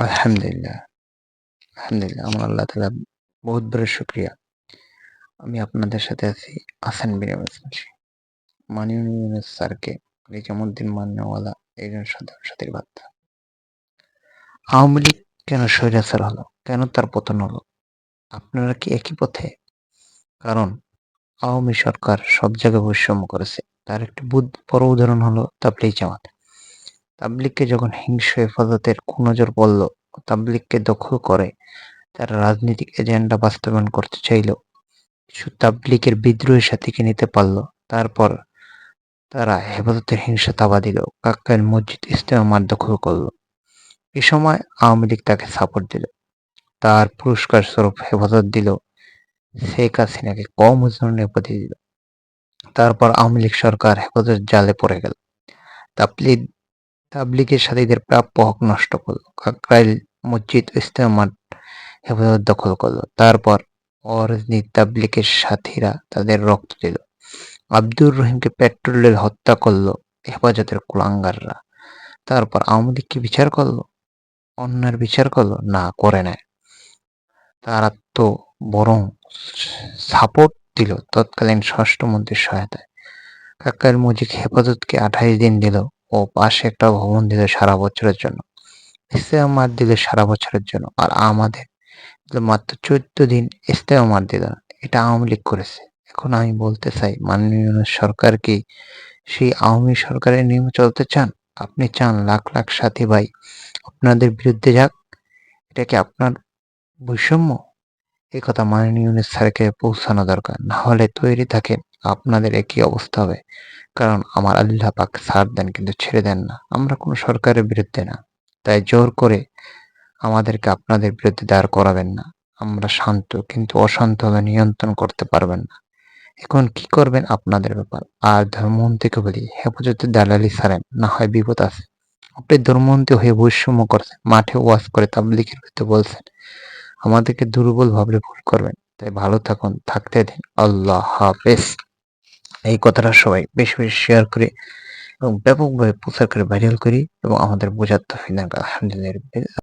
আলহামদুলিল্লাহ, আলহামদুলিল্লাহ। আমার আল্লাহ তাআলা বহুত বড় শুকরিয়া। আমি আপনাদের সাথে আছি হাসান বিন মুসলিম। মাননীয় স্যারকে নিজামুদ্দিন মান্নাওয়ালা একজন সাধারণ সাথীর বার্তা। আওয়ামী লীগ কেন স্বৈরাচার হলো? কেন তার পতন হলো? আপনারা কি একই পথে? কারণ আওয়ামী সরকার সব জায়গায় বৈষম্য করেছে। তার একটি বড় উদাহরণ হলো তাবলিগ জামাত। তাবলিগকে যখন হিংস্র হেফাজতের কুনজর পড়ল, তাবলিগকে দখল করে তারা রাজনৈতিক এজেন্ডা বাস্তবায়ন করতে চাইল। কিছু তাবলিগের বিদ্রোহী সাথীকে নিতে পারল। তারপর তারা হেফাজতের হিংসা তাবা দিল। কাক্কাইল মসজিদ ইজতেমা মাঠ দখল করল। এ সময় আওয়ামী লীগ তাকে সাপোর্ট দিল। তার পুরস্কার স্বরূপ হেফাজত দিল শেখ হাসিনাকে কম ওজনের উপাধি দিল। তারপর আওয়ামী লীগ সরকার হেফাজত জালে পড়ে গেল। তাবলিগ তাবলিগের সাথীদের প্রাপ্য হক নষ্ট করল। কাকরাইল মসজিদ ইজতেমা হেফাজত দখল করল। তারপর অরাজনী তাবলিগের সাথীরা তাদের রক্ত দিল। আব্দুর রহিমকে পেট্রোলের হত্যা করল হেফাজতের কুলাঙ্গাররা। তারপর আওয়ামী বিচার করল? অন্যের বিচার করল? না, করে নাই। তারা তো বরং সাপোর্ট দিল তৎকালীন স্বরাষ্ট্রমন্ত্রীর সহায়তায়। কাকাইল মজিদ হেফাজতকে আঠাইশ দিন দিল ও পাশে একটা ভবন দিল সারা বছরের জন্য। ইস্তেমার দিল সারা বছরের জন্য আর আমাদের মাত্র চোদ্দ দিন ইস্তেমার দিল না। এটা আওয়ামী লীগ করেছে। এখন আমি বলতে চাই, মাননীয় সরকার কি সেই আওয়ামী সরকারের নিয়মে চলতে চান? আপনি চান লাখ লাখ সাথী ভাই আপনাদের বিরুদ্ধে যাক? এটা কি আপনার বৈষম্য? এই কথা মাননীয় স্যারকে পৌঁছানো দরকার। না হলে তৈরি থাকেন আপনাদের একই অবস্থা হবে। কারণ আমার আল্লাহ পাক ছাড় দেন কিন্তু ছেড়ে দেন না। আমরা কোনো সরকারের বিরুদ্ধে না। তাই জোর করে আমাদেরকে আপনাদের বিরুদ্ধে দাঁড় করাবেন না। আমরা শান্ত কিন্তু অশান্ত হলে নিয়ন্ত্রণ করতে পারবেন না। এখন কি করবেন আপনাদের ব্যাপার। আর ধর্মমন্ত্রীকে বলি হেফাজতে দালালি ছাড়েন, না হয় বিপদ আছে। আপনি ধর্মমন্ত্রী হয়ে বৈষম্য করছেন, মাঠে ওয়াজ করে তাবলিগের বিরুদ্ধে বলছেন, আমাদেরকে দুর্বল ভাবলে ভুল করবেন তাই ভালো থাকুন, থাকতে দিন আল্লাহ হাফেজ এই কথাটা সবাই বেশি বেশি শেয়ার করে এবং ব্যাপকভাবে প্রচার করে ভাইরাল করি এবং আমাদের বোঝার তো আলহামদুলিল্লাহ।